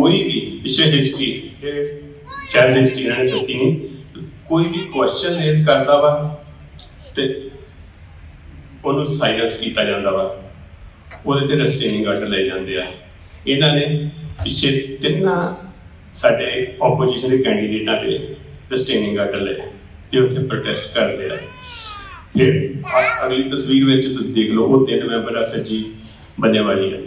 ਕੋਈ ਵੀ ਪਿਛੇ ਹਿਸਟਰੀ ਇਹ ਚਾਈਲਡ ਹਿਸਟਰੀ ਇਹਨਾਂ ਨੇ ਦੱਸੀ ਨਹੀਂ, ਕੋਈ ਵੀ ਕੁਐਸਚਨ ਰੇਜ਼ ਕਰਦਾ ਵਾ ਤੇ ਉਹਨੂੰ ਸਾਈਲੈਂਸ ਕੀਤਾ ਜਾਂਦਾ ਵਾ। ਉਹਦੇ ਤੇ ਰੈਸਟੇਨਿੰਗ ਆਰਡਰ ਲਏ ਜਾਂਦੇ ਆ। ਇਹਨਾਂ ਨੇ ਪਿਛੇ ਤਿੰਨਾਂ ਸਾਡੇ ਆਪੋਜੀਸ਼ਨ ਦੇ ਕੈਂਡੀਡੇਟਾਂ ਤੇ ਰੈਸਟੇਨਿੰਗ ਆਰਡਰ ਲਏ ਇਹ ਉੱਥੇ ਪ੍ਰੋਟੈਸਟ ਕਰਦੇ ਆ। ਫਿਰ ਅਗਲੀ ਤਸਵੀਰ ਵਿੱਚ ਤੁਸੀਂ ਦੇਖ ਲਓ, ਉਹ ਤਿੰਨ ਮੈਂਬਰ ਆ ਸੱਜੀ ਬੰਨੇ ਵਾਲੀ ਹੈ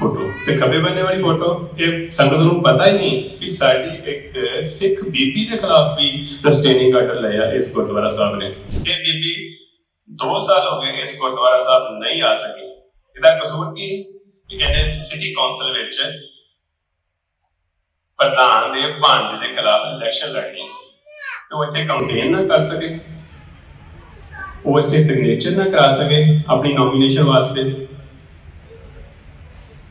ਫੋਟੋ ਤੇ ਖੱਬੇ ਬੰਨੇ ਵਾਲੀ ਫੋਟੋ ਇਹ ਸੰਗਤ ਨੂੰ ਪਤਾ ਹੀ ਨਹੀਂ ਕਿ ਸਾਡੀ ਇੱਕ ਸਿੱਖ ਬੀਬੀ ਦੇ ਖਿਲਾਫ ਵੀ ਰੈਸਟੇਨਿੰਗ ਆਰਡਰ ਲਿਆ ਇਸ ਗੁਰਦੁਆਰਾ ਸਾਹਿਬ ਨੇ। ਇਹ ਬੀਬੀ 2 ਸਾਲ ਹੋ ਗਏ ਇਸ ਗੁਰਦੁਆਰਾ ਸਾਹਿਬ ਨਹੀਂ ਆ ਸਕੀ। ਇਹਦਾ ਕਸੂਰ ਕੀ? ਕਿ ਕਹਿੰਦੇ ਸਿਟੀ ਕੌਂਸਲ ਵਿੱਚ ਪ੍ਰਧਾਨ ਦੇ ਭਾਂਜ ਦੇ ਖਿਲਾਫ ਇਲੈਕਸ਼ਨ ਲੜਨੀ। ਤੇ ਉਹ ਇੱਥੇ ਕੰਪੇਨ ਨਾ ਕਰ ਸਕੇ। ਉਹ ਇੱਥੇ ਸਿਗਨੇਚਰ ਨਾ ਕਰਾ ਸਕੇ ਆਪਣੀ ਨੋਮੀਨੇਸ਼ਨ ਵਾਸਤੇ।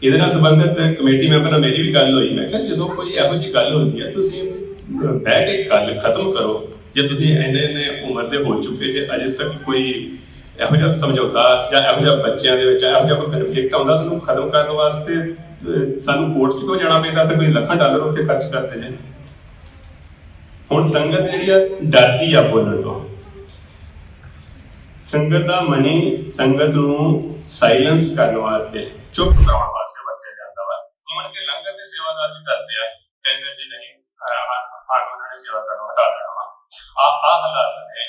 ਇਹਦੇ ਨਾਲ ਸੰਬੰਧਿਤ ਕਮੇਟੀ ਮੈਂਬਰ ਨਾਲ ਮੇਰੀ ਵੀ ਗੱਲ ਹੋਈ। ਮੈਂ ਕਿਹਾ, ਜਦੋਂ ਕੋਈ ਇਹੋ ਜਿਹੀ ਗੱਲ ਹੁੰਦੀ ਹੈ, ਤੁਸੀਂ ਬਹਿ ਕੇ ਗੱਲ ਖਤਮ ਕਰੋ। ਜੇ ਤੁਸੀਂ ਇੰਨੇ ਇੰਨੇ ਉਮਰ ਦੇ ਹੋ ਚੁੱਕੇ ਜੇ ਅਜੇ ਤੱਕ ਕੋਈ ਇਹੋ ਜਿਹਾ ਸਮਝੌਤਾ ਜਾਂ ਇਹੋ ਜਿਹਾ ਬੱਚਿਆਂ ਦੇ ਵਿੱਚ ਇਹੋ ਜਿਹਾ ਕੋਈ ਕਨਫਲਿਕਟ ਆਉਂਦਾ ਤਾਂ ਖਤਮ ਕਰਨ ਵਾਸਤੇ ਸਾਨੂੰ ਕੋਰਟ 'ਚ ਕਿਉਂ ਜਾਣਾ ਪੈਂਦਾ? ਤੇ ਕੋਈ ਲੱਖਾਂ ਡਾਲਰ ਉੱਥੇ ਖਰਚ ਕਰਦੇ ਨੇ। ਹੁਣ ਸੰਗਤ ਜਿਹੜੀ ਆ, ਡਰਦੀ ਆ ਬੋਲਣ ਤੋਂ। ਸੰਗਤ ਦਾ ਮਨੀ ਸੰਗਤ ਨੂੰ ਸਾਇਲੈਂਸ ਕਰਨ ਵਾਸਤੇ। ਚੁੱਪ ਕਰਾਉਣ ਵਾਸਤੇ ਵਰਤਿਆ ਜਾਂਦਾ ਵਾ ਇਵਨ ਕਿ ਲੰਗਰ ਦੇ ਸੇਵਾਦਾਰ ਵੀ ਕਰਦੇ ਆ ਕਹਿੰਦੇ ਵੀ ਨਹੀਂ ਆਹ ਉਹਨਾਂ ਨੇ ਸੇਵਾ ਕਰਨਾ ਹਟਾ ਦੇਣਾ ਵਾ ਆ ਆ ਹਾਲਾਤ ਨੇ